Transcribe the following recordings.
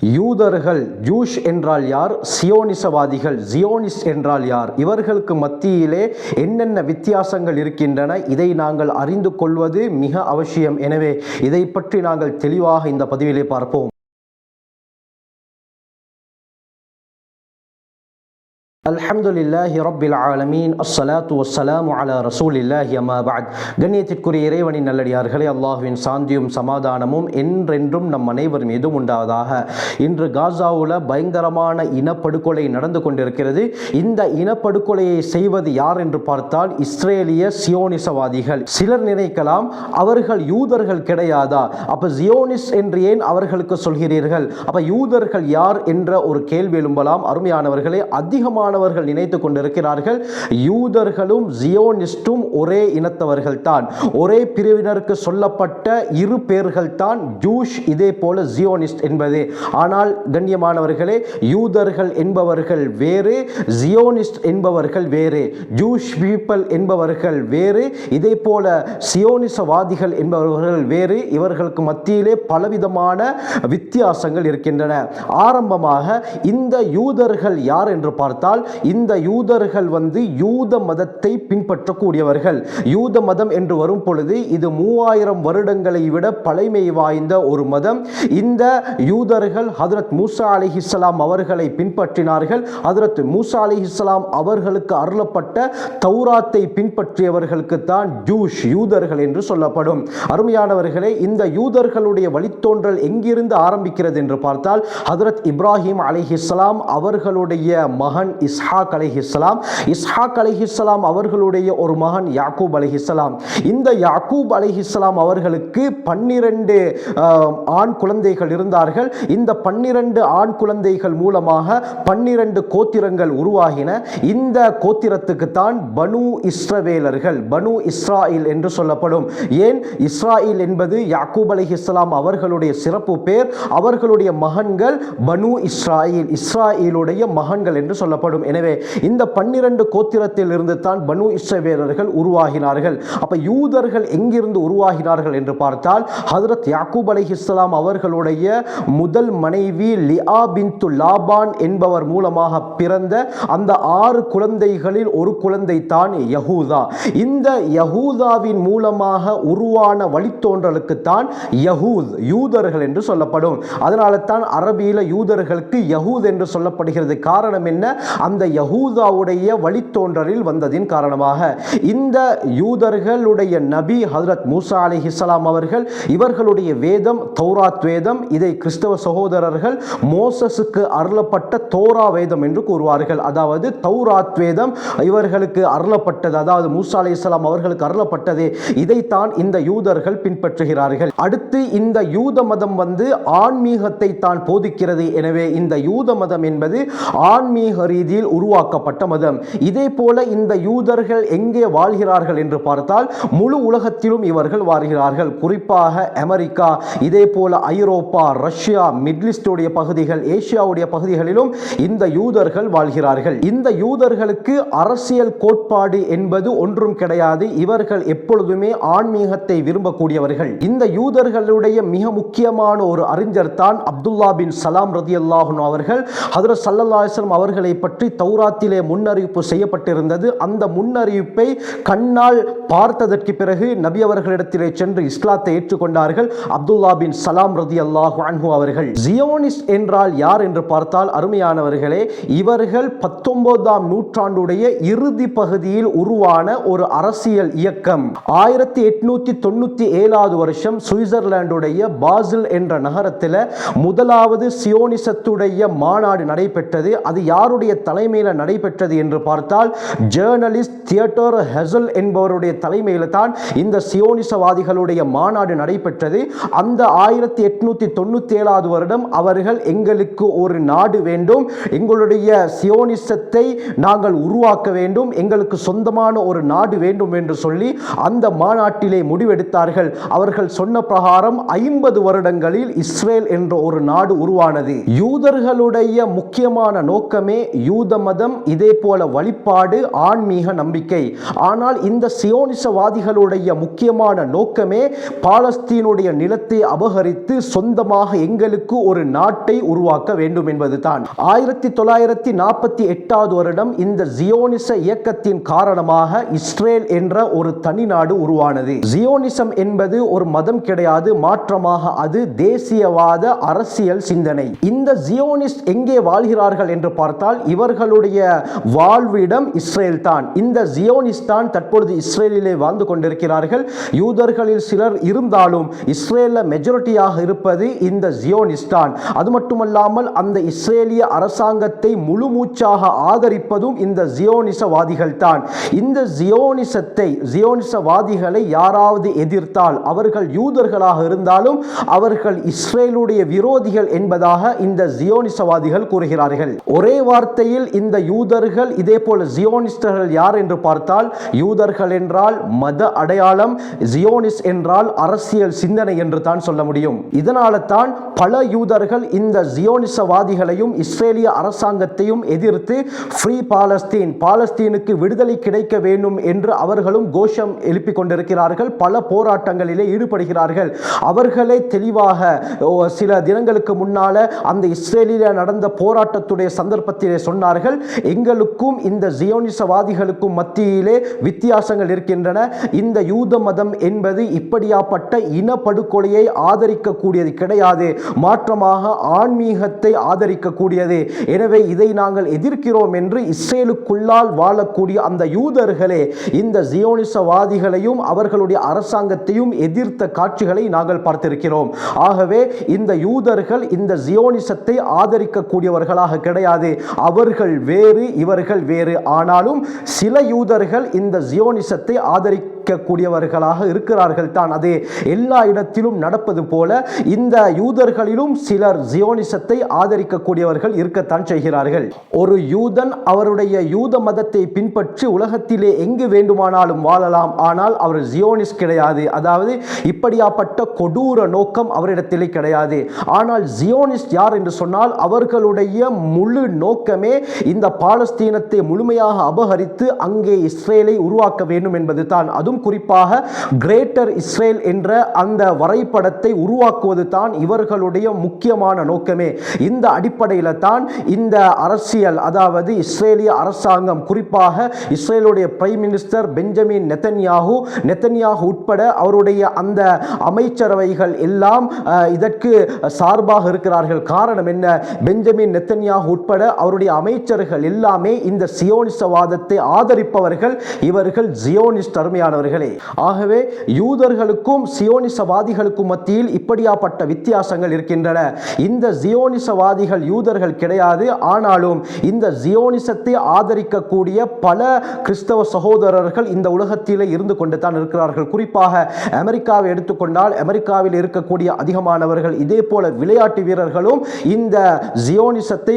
யூதர்கள் ஜூஷ் என்றால் யார்? சியோனிசவாதிகள் ஜியோனிஸ் என்றால் யார்? இவர்களுக்கு மத்தியிலே என்னென்ன வித்தியாசங்கள் இருக்கின்றன? இதை நாங்கள் அறிந்து கொள்வது மிக அவசியம். எனவே இதை பற்றி நாங்கள் தெளிவாக இந்த பதிவிலே பார்ப்போம். அல்ஹம்துலில்லாஹி ரப்பில் ஆலமீன். அஸ்ஸலாத்து வஸ்ஸலாமு அலா ரசூலில்லாஹி அம்மா பஅத் கண்ணியத்திற்குரிய இறைவனின் நல்லடியார்களே அல்லாஹுவின் சாந்தியும் சமாதானமும் என்றென்றும் நம் அனைவர் மீதும் உண்டாவதாக. இன்று காசாவில் பயங்கரமான இனப்படுகொலை நடந்து கொண்டிருக்கிறது. இந்த இனப்படுகொலையை செய்வது யார் என்று பார்த்தால் இஸ்ரேலிய சியோனிசவாதிகள். சிலர் நினைக்கலாம் அவர்கள் யூதர்கள் கிடையாதா? அப்போ ஜியோனிஸ் என்று ஏன் அவர்களுக்கு சொல்கிறீர்கள்? அப்போ யூதர்கள் யார் என்ற ஒரு கேள்வி எழும்பலாம். அருமையானவர்களே அதிகமான மாணவர்கள் நினைத்து கொண்டிருக்கிறார்கள். யூதர்களும் ஜியோனிஸ்டும் ஒரே இனத்தவர்கள் தான் ஒரே பிரிவினருக்கு சொல்லப்பட்ட இரு பேர்கள் தான் ஜூஷ் இதே போல ஜியோனிஸ்ட் என்பது. ஆனால் கண்ணியமானவர்களே யூதர்கள் என்பவர்கள் வேறு ஜியோனிஸ்ட் என்பவர்கள் வேறு ஜூஷ் பீப்பிள் என்பவர்கள் வேறு இதே போல சியோனிசவாதிகள் என்பவர்கள் வேறு இவர்களுக்கு மத்தியிலே பலவிதமான வித்தியாசங்கள் இருக்கின்றன. ஆரம்பமாக இந்த யூதர்கள் யார் என்று பார்த்தால் இந்த யூதர்கள் வந்து யூத மதத்தை பின்பற்றக்கூடியவர்கள். யூத மதம் என்று வரும் பொழுது இது மூவாயிரம் வருடங்களை விட பழமை வாய்ந்த ஒரு மதம். இந்த யூதர்கள் ஹதரத் மூசா அலிஹிஸ்லாம் அவர்களை பின்பற்றினார்கள். ஹதரத் மூசா அலிஹிஸ்லாம் அவர்களுக்கு அருளப்பட்ட தௌராத்தை பின்பற்றியவர்களுக்கு தான் ஜூஷ் யூதர்கள் என்று சொல்லப்படும். அருமையானவர்களே இந்த யூதர்களுடைய வழித்தோன்றல் எங்கிருந்து ஆரம்பிக்கிறது என்று பார்த்தால் ஹதரத் இப்ராஹிம் அலிஹிஸ்லாம் அவர்களுடைய மகன் இஸ்ஹாக் அலிஹிஸ்லாம் இஸ்ஹாக் அலிஹிஸ்லாம் அவர்களுடைய ஒரு மகன் யாக்கூப் அலிஹிஸ்லாம் இந்த யாக்கூப் அலிஹிஸ்லாம் அவர்களுக்கு பன்னிரண்டு ஆண் குழந்தைகள் இருந்தார்கள். இந்த பன்னிரண்டு ஆண் குழந்தைகள் மூலமாக பன்னிரண்டு கோத்திரங்கள் உருவாகின. இந்த கோத்திரத்துக்கு தான் பனு இஸ்ரவேலர்கள் பனு இஸ்ராயில் என்று சொல்லப்படும். ஏன்? இஸ்ராயில் என்பது யாக்கூப் அலிஹிஸ்லாம் அவர்களுடைய சிறப்பு பேர். அவர்களுடைய மகன்கள் பனு இஸ்ராயில் இஸ்ராயிலுடைய மகன்கள் என்று சொல்லப்படும். எனவே இந்த பன்னிரண்டு கோத்திரத்தில் இருந்து தான் பனு இஸ்ரவேலர்கள் உருவாகினார்கள். அப்ப யூதர்கள் எங்கிருந்து உருவாகினார்கள் என்று பார்த்தால் ஹதரத் யாக்கூப் அலிஹிஸ்லாம் அவர்களுடைய முதல் மனைவி லியா பின்து லாபான் என்பவர் மூலமாக பிறந்த அந்த ஆறு குழந்தைகளில் ஒரு குழந்தை தான் யகூதா இந்த யகூதாவின் மூலமாக உருவான வழித்தோன்றலுக்கு தான் யகூத் யூதர்கள் என்று சொல்லப்படும். அதனால தான் அரபியில் யூதர்களுக்கு யகூத் என்று சொல்லப்படுகிறது. காரணம் என்ன? அந்த யகூதாவுடைய வழித்தோன்றலில் வந்ததின் காரணமாக இந்த யூதர்களுடைய நபி ஹதரத் மூசா அலிஹிஸ்லாம் அவர்கள் இவர்களுடைய வேதம் தௌராத் வேதம் இதை கிறிஸ்தவ சகோதரர்கள் மோசஸுக்கு அருளப்பட்ட தோரா வேதம் என்று கூறுவார்கள். அதாவது தௌராத் வேதம் இவர்களுக்கு அருளப்பட்டது அதாவது மூசா அலி இஸ்லாம் அவர்களுக்கு அருளப்பட்டது. இதைத்தான் இந்த யூதர்கள் பின்பற்றுகிறார்கள். அடுத்து இந்த யூத மதம் வந்து ஆன்மீகத்தை தான் போதிக்கிறது. எனவே இந்த யூத மதம் என்பது ஆன்மீக ரீதியில் உருவாக்கப்பட்ட மதம். இதே போல இந்த யூதர்கள் எங்கே வாழ்கிறார்கள் என்று பார்த்தால் முழு உலகத்திலும் இவர்கள் வாழ்கிறார்கள். குறிப்பாக அமெரிக்கா இதே போல ஐரோப்பா ரஷ்யா மிட்லிஸ்டுடைய பகுதிகள் ஏசியாவுடைய பகுதிகளிலும் இந்த யூதர்கள் வாழ்கிறார்கள். இந்த யூதர்களுக்கு அரசியல் கோட்பாடு என்பது ஒன்றும் கிடையாது. இவர்கள் எப்பொழுதுமே ஆன்மீகத்தை விரும்பக்கூடியவர்கள். இந்த யூதர்களுடைய மிக முக்கியமான ஒரு அறிஞர் தான் அப்துல்லா பின் சலாம் ரதி அல்லாஹன் அவர்கள். ஹதரத் சல்லல்லாஹம் அவர்களை பற்றி தௌராத்திலே முன்னறிவிப்பு செய்யப்பட்டிருந்தது. அந்த முன்னறிவிப்பை கண்ணால் பார்த்ததற்கு பிறகு நபி அவர்களிடத்திலே சென்று இஸ்லாத்தை ஏற்றுக்கொண்டார்கள். அப்துல்லா பின் சலாம் ரதி அல்லாஹு அன்ஹு அவர்கள். ஜியோனிஸ் என்றால் யார் என்று பார்த்தால் அருமையானவர்களே இவர்கள் பத்தொன்பதாம் நூற்றாண்டுடைய இறுதி பகுதியில் உருவான ஒரு அரசியல் இயக்கம். ஆயிரத்தி எட்நூத்தி தொண்ணூத்தி ஏழாவது வருஷம் சுவிட்சர்லாண்டுடைய பாசில் என்ற நகரத்தில் முதலாவது சியோனிசத்துடைய மாநாடு நடைபெற்றது. அது யாருடைய தலை தலைமையில் நடைபெற்றது என்று பார்த்தால் ஜேர்னலிஸ்ட் தியேட்டர் ஹெசல் என்பவருடைய தலைமையில் தான் இந்த சியோனிசவாதிகளுடைய மாநாடு நடைபெற்றது. அந்த ஆயிரத்தி எட்நூத்தி தொண்ணூத்தி ஏழாவது வருடம் அவர்கள் எங்களுக்கு ஒரு நாடு வேண்டும் எங்களுடைய சியோனிசத்தை நாங்கள் உருவாக்க வேண்டும் எங்களுக்கு சொந்தமான ஒரு நாடு வேண்டும் என்று சொல்லி அந்த மாநாட்டிலே முடிவெடுத்தார்கள். அவர்கள் சொன்ன பிரகாரம் ஐம்பது வருடங்களில் இஸ்ரேல் என்ற ஒரு நாடு உருவானது. யூதர்களுடைய முக்கியமான நோக்கமே யூத பௌத்த மதம் இதே போல வழிபாடு ஆன்மீக நம்பிக்கை. ஆனால் இந்த சியோனிசவாதிகளுடைய முக்கியமான நோக்கமே பாலஸ்தீனுடைய நிலத்தை அபகரித்து சொந்தமாக எங்களுக்கு ஒரு நாட்டை உருவாக்க வேண்டும் என்பதுதான். ஆயிரத்தி தொள்ளாயிரத்தி நாற்பத்தி எட்டாவது வருடம் இந்த ஜியோனிச இயக்கத்தின் காரணமாக இஸ்ரேல் என்ற ஒரு தனி நாடு உருவானது. ஜியோனிசம் என்பது ஒரு மதம் கிடையாது மாற்றமாக அது தேசியவாத அரசியல் சிந்தனை. இந்த ஜியோனிஸ்ட் எங்கே வாழ்கிறார்கள் என்று பார்த்தால் இவர் அவர்களுடைய வாழ்விடம் இஸ்ரேல் தான் இந்த ஜியோனிஸ்தான் தற்பொழுது இஸ்ரேலிலே வாழ்ந்து கொண்டிருக்கிறார்கள். யூதர்களில் சிலர் இருந்தாலும் இஸ்ரேலில் மெஜாரிட்டியாக இருப்பது இந்த ஜியோனிஸ்தான் அது மட்டுமல்லாமல் அந்த இஸ்ரேலிய அரசாங்கத்தை முழு மூச்சாக ஆதரிப்பதும் இந்த ஜியோனிசவாதிகள் தான் இந்த ஜியோனிசத்தை ஜியோனிசவாதிகளை யாராவது எதிர்த்தால் அவர்கள் யூதர்களாக இருந்தாலும் அவர்கள் இஸ்ரேலுடைய விரோதிகள் என்பதாக இந்த ஜியோனிசவாதிகள் கூறுகிறார்கள். ஒரே வார்த்தையில் இந்த யூதர்கள் இதே போல ஜியோனிஸ்டர்கள் யார் என்று பார்த்தால் யூதர்கள் என்றால் மத அடையாளம் ஜியோனிஸ் என்றால் அரசியல் சிந்தனை என்று தான் சொல்ல முடியும். இதனால தான் பல யூதர்கள் இந்த ஜியோனிசவாதிகளையும் இஸ்ரேலிய அரசாங்கத்தையும் எதிர்த்து ஃப்ரீ பாலஸ்தீன் பாலஸ்தீனுக்கு விடுதலை கிடைக்க வேண்டும் என்று அவர்களும் கோஷம் எழுப்பிக் கொண்டிருக்கிறார்கள். பல போராட்டங்களிலே ஈடுபடுகிறார்கள். அவர்களே தெளிவாக சில தினங்களுக்கு முன்னால அந்த இஸ்ரேலில் நடந்த போராட்டத்துடைய சந்தர்ப்பத்திலே சொன்னார் சொல்கிறார்கள் எங்களுக்கும் இந்த ஜியோனிசவாதிகளுக்கும் மத்தியிலே வித்தியாசங்கள் இருக்கின்றன. இந்த யூத மதம் என்பது இப்படியாப்பட்ட இனப்படுகொலையை ஆதரிக்கக்கூடியது கிடையாது. மாற்றமாக ஆன்மீகத்தை ஆதரிக்கக்கூடியது. எனவே இதை நாங்கள் எதிர்க்கிறோம் என்று இஸ்ரேலுக்குள்ளால் வாழக்கூடிய அந்த யூதர்களே இந்த ஜியோனிசவாதிகளையும் அவர்களுடைய அரசாங்கத்தையும் எதிர்த்த காட்சிகளை நாங்கள் பார்த்திருக்கிறோம். ஆகவே இந்த யூதர்கள் இந்த ஜியோனிசத்தை ஆதரிக்கக்கூடியவர்களாக கிடையாது. அவர்கள் வேறு இவர்கள் வேறு. ஆனாலும் சில யூதர்கள் இந்த ஜியோனிசத்தை ஆதரிக்கக்கூடியவர்களாக இருக்கிறார்கள் தான். அது எல்லா இடத்திலும் நடப்பது போல இந்த யூதர்களிலும் சிலர் ஜியோனிசத்தை ஆதரிக்கக்கூடியவர்கள் இருக்கத்தான் செய்கிறார்கள். ஒரு யூதன் அவருடைய யூத மதத்தை பின்பற்றி உலகத்திலே எங்கு வேண்டுமானாலும் வாழலாம். ஆனால் அவர் ஜியோனிஸ் கிடையாது. அதாவது இப்படியாப்பட்ட கொடூர நோக்கம் அவரிடத்திலே கிடையாது. ஆனால் ஜியோனிஸ்ட் யார் என்று சொன்னால் அவர்களுடைய முழு நோக்கமே இந்த பாலஸ்தீனத்தை முழுமையாக அபகரித்து அங்கே இஸ்ரேலை உருவாக்க வேண்டும் என்பது தான் அதுவும் குறிப்பாக கிரேட்டர் இஸ்ரேல் என்ற அந்த வரைபடத்தை உருவாக்குவது தான் இவர்களுடைய முக்கியமான நோக்கமே. இந்த அடிப்படையில் தான் இந்த அரசியல் அதாவது இஸ்ரேலிய அரசாங்கம் குறிப்பாக இஸ்ரேலுடைய prime minister Benjamin Netanyahu Netanyahu உட்பட அவருடைய அந்த அமைச்சரவைகள் எல்லாம் இதற்கு சார்பாக இருக்கிறார்கள். காரணம் என்ன? பெஞ்சமின் நெத்தன்யாகு உட்பட அவருடைய அமைச்சர்கள் எல்லாமே இந்த சியோனிசவாதத்தை ஆதரிப்பவர்கள் இவர்கள் ஜியோனிஸ்ட் அருமையானவர்களே. ஆகவே யூதர்களுக்கும் சியோனிசவாதிகளுக்கும் மத்தியில் இப்படியாப்பட்ட வித்தியாசங்கள் இருக்கின்றன. இந்த ஜியோனிசவாதிகள் யூதர்கள் கிடையாது. ஆனாலும் இந்த ஜியோனிசத்தை ஆதரிக்கக்கூடிய பல கிறிஸ்தவ சகோதரர்கள் இந்த உலகத்திலே இருந்து கொண்டு தான் இருக்கிறார்கள். குறிப்பாக அமெரிக்காவை எடுத்துக்கொண்டால் அமெரிக்காவில் இருக்கக்கூடிய அதிகமானவர்கள் இதே போல விளையாட்டு வீரர்களும் இந்த ஜியோனிசத்தை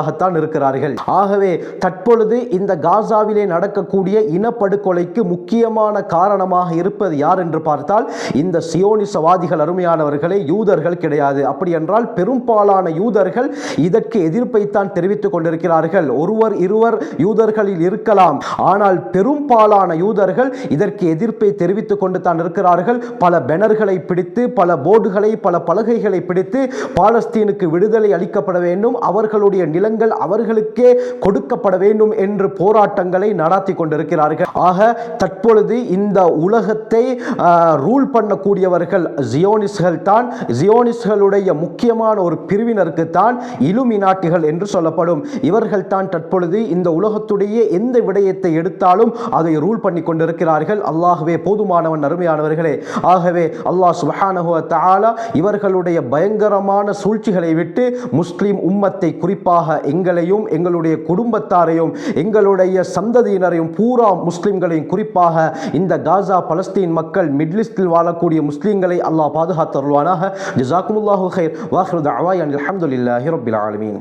ஆதரிக்கக்கூடியவர்களாகத்தான் இருக்கிறார்கள். ஆகவே தற்பொழுது இந்த காசாவிலே நடக்கக்கூடிய இனப்படுகொலைக்கு முக்கியமான காரணமாக இருப்பது யார் என்று பார்த்தால் இந்த சியோனிசவாதிகள் அருமையானவர்களே யூதர்கள் கிடையாது. அப்படி என்றால் பெரும்பாலான யூதர்கள் இதற்கு எதிர்ப்பைத்தான் தெரிவித்துக் கொண்டிருக்கிறார்கள். ஒருவர் இருவர் யூதர்களில் இருக்கலாம். ஆனால் பெரும்பாலான யூதர்கள் இதற்கு எதிர்ப்பை தெரிவித்துக் கொண்டு தான் இருக்கிறார்கள். பல பேனர்களை பிடித்து பல போர்டுகளை பல பலகைகளை பிடித்து பாலஸ்தீனுக்கு விடுதலை அளிக்கப்பட வேண்டும். அவர்களுடைய நிலங்கள் அவர்களுக்கே கொடுக்கப்பட வேண்டும் என்று போராட்டங்களை நடாத்தி கொண்டிருக்கிறார்கள். ஆக தற்பொழுது இந்த உலகத்தை ரூல் பண்ணக்கூடியவர்கள் ஜியோனிஸ்கள் தான். ஜியோனிஸ்களுடைய முக்கியமான ஒரு பிரிவினருக்கு தான் இலுமினாட்டிகள் என்று சொல்லப்படும். இவர்கள் தான் தற்பொழுது இந்த உலகத்துடைய எந்த விடயத்தை எடுத்தாலும் அதை ரூல் பண்ணி கொண்டிருக்கிறார்கள். அல்லாகவே போதுமானவன் அருமையானவர்களே. ஆகவே அல்லாஹ் சுப்ஹானஹு தாலா இவர்களுடைய பயங்கரமான சூழ்ச்சிகளை விட்டு முஸ்லீம் உம்மத்தை குறிப்பாக எங்களையும் எங்களுடைய குடும்பத்தாரையும் எங்களுடைய சந்ததியினரையும் பூரா முஸ்லிம்களையும் குறிப்பாக இந்த காசா பலஸ்தீன் மக்கள் மிட்லிஸ்டில் வாழக்கூடிய முஸ்லீம்களை அல்லாஹ் பாதுகாத்தருள்வானாக ஜிசாக்குமுல்லாஹு ஹைர் வாஹ்ரு தஅவாயன் அல்ஹம்துலில்லாஹி ரப்பில் ஆலமீன்.